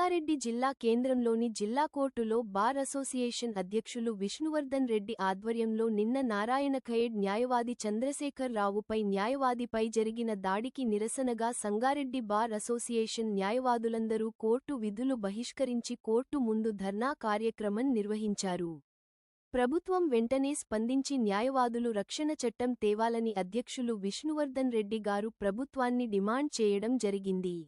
రంగారెడ్డి జిల్లా కేంద్రంలోని జిల్లా కోర్టులో బార్ అసోసియేషన్ అధ్యక్షులు విష్ణువర్ధన్ రెడ్డి ఆధ్వర్యంలో నిన్న నారాయణ ఖయేడ్ న్యాయవాది చంద్రశేఖర్ రావుపై న్యాయవాదిపై జరిగిన దాడికి నిరసనగా సంగారెడ్డి బార్ అసోసియేషన్ న్యాయవాదులందరూ కోర్టు విధులు బహిష్కరించి కోర్టు ముందు ధర్నా కార్యక్రమం నిర్వహించారు. ప్రభుత్వం వెంటనే స్పందించి న్యాయవాదులు రక్షణ చట్టం తేవాలని అధ్యక్షులు విష్ణువర్ధన్ రెడ్డి గారు ప్రభుత్వాన్ని డిమాండ్ చేయడం జరిగింది.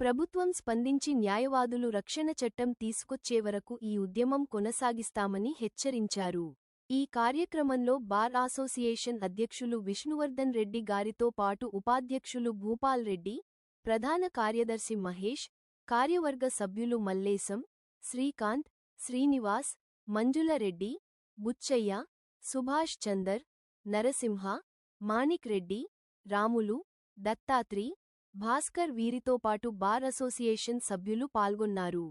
ప్రభుత్వం స్పందించి న్యాయవాదులు రక్షణ చట్టం తీసుకొచ్చే వరకు ఈ ఉద్యమం కొనసాగిస్తామని హెచ్చరించారు. ఈ కార్యక్రమంలో బార్ అసోసియేషన్ అధ్యక్షులు విష్ణువర్ధన్ రెడ్డి గారితో పాటు ఉపాధ్యక్షులు భూపాల్ రెడ్డి ప్రధాన కార్యదర్శి మహేష్ కార్యవర్గ సభ్యులు మల్లేశం శ్రీకాంత్ శ్రీనివాస్ మంజులరెడ్డి బుచ్చయ్య సుభాష్ చందర్ నరసింహ మాణిక్ రెడ్డి రాములు దత్తాత్రి భాస్కర్ వీరితో పాటు బార్ అసోసియేషన్ సభ్యులు పాల్గొన్నారు.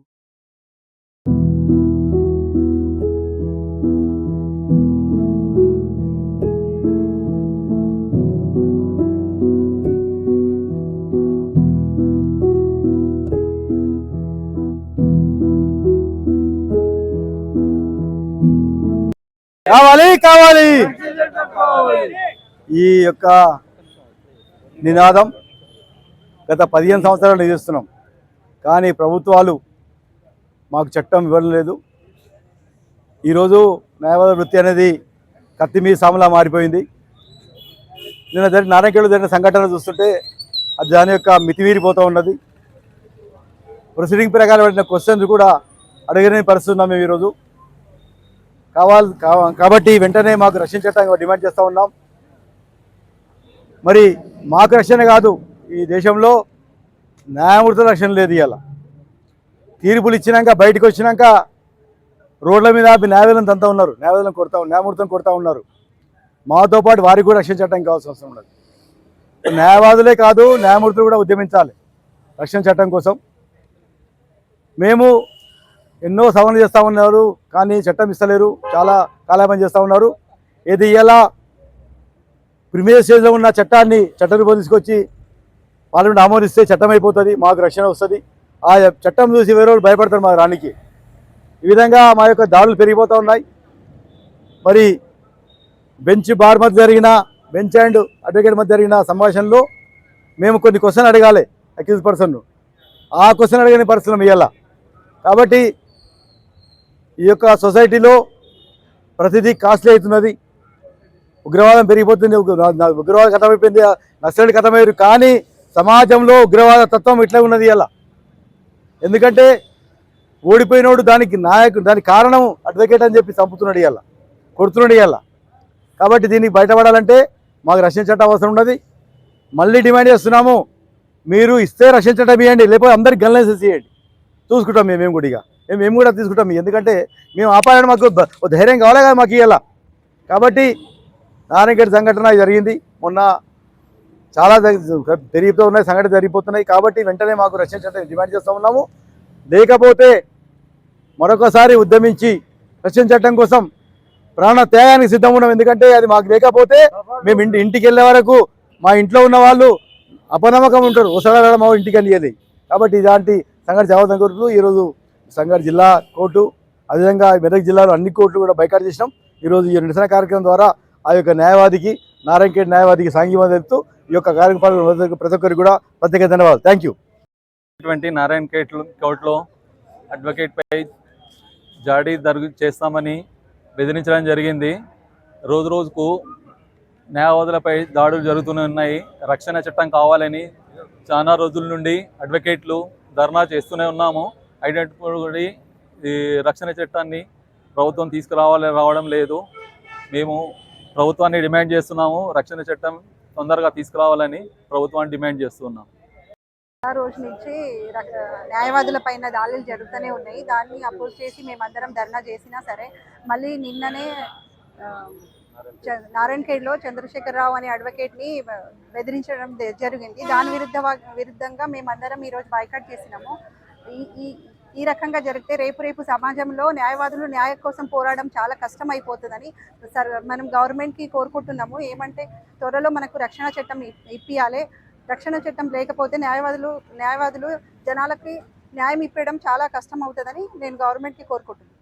కావాలి కావాలి. ఈ యొక్క నినాదం గత పదిహేను సంవత్సరాలు చేస్తున్నాం కానీ ప్రభుత్వాలు మాకు చట్టం ఇవ్వడం లేదు ఈరోజు న్యాయవాద వృత్తి అనేది కత్తి మీ మారిపోయింది. నిన్న జరిగిన నారాయణకేళ్ళు జరిగిన సంఘటన చూస్తుంటే అది దాని యొక్క మితిమీరిపోతూ ఉన్నది. ప్రొసీడింగ్ ప్రకారం పడిన క్వశ్చన్స్ కూడా అడగలేని పరిస్థితి ఉన్నాం మేము ఈరోజు. కావాలి కా- కాబట్టి వెంటనే మాకు రక్షణ చట్టాన్ని డిమాండ్ చేస్తూ ఉన్నాం. మరి మాకు రక్షణ కాదు ఈ దేశంలో న్యాయమూర్తుల రక్షణ లేదు ఇవాళ తీర్పులు ఇచ్చినాక బయటకు వచ్చినాక రోడ్ల మీద ఆపి న్యాయవాదులను తంతా ఉన్నారు. న్యాయవాదులను కొడతా న్యాయమూర్తులను కొడతా ఉన్నారు. మాతో పాటు వారికి కూడా రక్షణ చట్టం కావాల్సిన అవసరం ఉండదు న్యాయవాదులే కాదు న్యాయమూర్తులు కూడా ఉద్యమించాలి రక్షణ చట్టం కోసం. మేము ఎన్నో సవరణ చేస్తూ ఉన్నారు కానీ చట్టం ఇస్తలేరు. చాలా కాలాపం చేస్తూ ఉన్నారు. ఏది ఇలా ప్రిమియర్ స్టేజ్లో ఉన్న చట్టాన్ని చట్ట రూపం తీసుకొచ్చి పార్లమెంట్ ఆమోదిస్తే చట్టం అయిపోతుంది మాకు రక్షణ వస్తుంది. ఆ చట్టం చూసి వేరే వాళ్ళు భయపడతారు మా రానికి ఈ విధంగా మా యొక్క దాడులు పెరిగిపోతూ ఉన్నాయి. మరి బెంచ్ బార్ మధ్య జరిగిన బెంచ్ అండ్ అడ్వకేట్ మధ్య జరిగిన సంభాషణలో మేము కొన్ని క్వశ్చన్ అడగాలి అక్యూజ్ పర్సన్ను ఆ క్వశ్చన్ అడగని పరిస్థితులు ఇవ్వాల కాబట్టి ఈ యొక్క సొసైటీలో ప్రతిదీ కాస్ట్లీ అవుతున్నది. ఉగ్రవాదం పెరిగిపోతుంది ఉగ్రవాదం కథమైపోయింది నక్సలైట్ కథమయ్యారు కానీ సమాజంలో ఉగ్రవాద తత్వం ఇట్లా ఉన్నది ఇలా ఎందుకంటే ఓడిపోయినోడు దానికి నాయకుడు దానికి కారణం అడ్వకేట్ అని చెప్పి చంపుతున్నాడు ఇవాళ కొడుతున్నాడు ఇవాళ కాబట్టి దీనికి బయటపడాలంటే మాకు రష్యన్ చట్టం అవసరం ఉన్నది. మళ్ళీ డిమాండ్ చేస్తున్నాము మీరు ఇస్తే రష్యన్ చట్టం ఇవ్వండి లేకపోతే అందరికి గన్ లైసెన్స్ ఇవ్వండి చూసుకుంటాం మేము మేము కూడా ఇక. మేము మేము కూడా తీసుకుంటాం ఎందుకంటే మేము ఆపాలని మాకు ధైర్యం కావాలి కదా మాకు ఇవాళ కాబట్టి నారాయణగఢ్ సంఘటన జరిగింది. మొన్న చాలా జరి- పెరిగిపోతూ ఉన్నాయి సంఘటన జరిగిపోతున్నాయి కాబట్టి వెంటనే మాకు రక్షణ చట్టం డిమాండ్ చేస్తూ ఉన్నాము. లేకపోతే మరొకసారి ఉద్యమించి రక్షణ చట్టం కోసం ప్రాణ త్యాగానికి సిద్ధం ఉన్నాం. ఎందుకంటే అది మాకు లేకపోతే మేము ఇంటి ఇంటికి వెళ్ళే వరకు మా ఇంట్లో ఉన్న వాళ్ళు అపనమ్మకం ఉంటారు. ఒకసారి మా ఇంటికి వెళ్ళేది. కాబట్టి ఇలాంటి సంఘటన జవాబు కోరుతూ ఈరోజు సంగారెడ్డి జిల్లా కోర్టు అదేవిధంగా మెదక్ జిల్లాలో అన్ని కోర్టులు కూడా బైకాట్ చేసినాం. ఈరోజు ఈ నిరసన కార్యక్రమం ద్వారా ఆ యొక్క న్యాయవాదికి నారాయణఖేడ్ న్యాయవాదికి సాంఘీయం తెలుపుతూ ఈ యొక్క కార్యక్రమాలు ప్రతి ఒక్కరికి కూడా ప్రత్యేక ధన్యవాదాలు. థ్యాంక్ యూ ఇటువంటి నారాయణ కేట్లు కోర్టులో అడ్వకేట్పై జాడీ దర్గు చేస్తామని బెదిరించడం జరిగింది. రోజు రోజుకు న్యాయవాదులపై దాడులు జరుగుతూనే ఉన్నాయి. రక్షణ చట్టం కావాలని చాలా రోజుల నుండి అడ్వకేట్లు ధర్నా చేస్తూనే ఉన్నాము. అయినటువంటి ఈ రక్షణ చట్టాన్ని ప్రభుత్వం తీసుకురావాలని రావడం లేదు. మేము ప్రభుత్వాన్ని డిమాండ్ చేస్తున్నాము. రక్షణ చట్టం తొందరగా తీసుకురావాలని ప్రభుత్వాన్ని డిమాండ్ చేస్తున్నాం ఆ రోజు నుంచి న్యాయవాదుల పైన దాడులు జరుగుతూనే ఉన్నాయి. దాన్ని అపోజ్ చేసి మేమందరం ధర్నా చేసినా సరే మళ్ళీ నిన్ననే నారాయణఖేడ్లో చంద్రశేఖరరావు అనే అడ్వకేట్ని బెదిరించడం జ- జరిగింది. దాని విరుద్ధ విరుద్ధంగా మేమందరం ఈరోజు బైకాట్ చేసినాము. ఈ ఈ రకంగా జరిగితే రేపు రేపు సమాజంలో న్యాయవాదులు న్యాయం కోసం పోరాడడం చాలా కష్టం అయిపోతుందని సర్ మనం గవర్నమెంట్కి కోరుకుంటున్నాము. ఏమంటే త్వరలో మనకు రక్షణ చట్టం ఇ- ఇప్పియాలి. రక్షణ చట్టం లేకపోతే న్యాయవాదులు న్యాయవాదులు జనాలకి న్యాయం ఇప్పడం చాలా కష్టం అవుతుందని నేను గవర్నమెంట్కి కోరుకుంటున్నాను.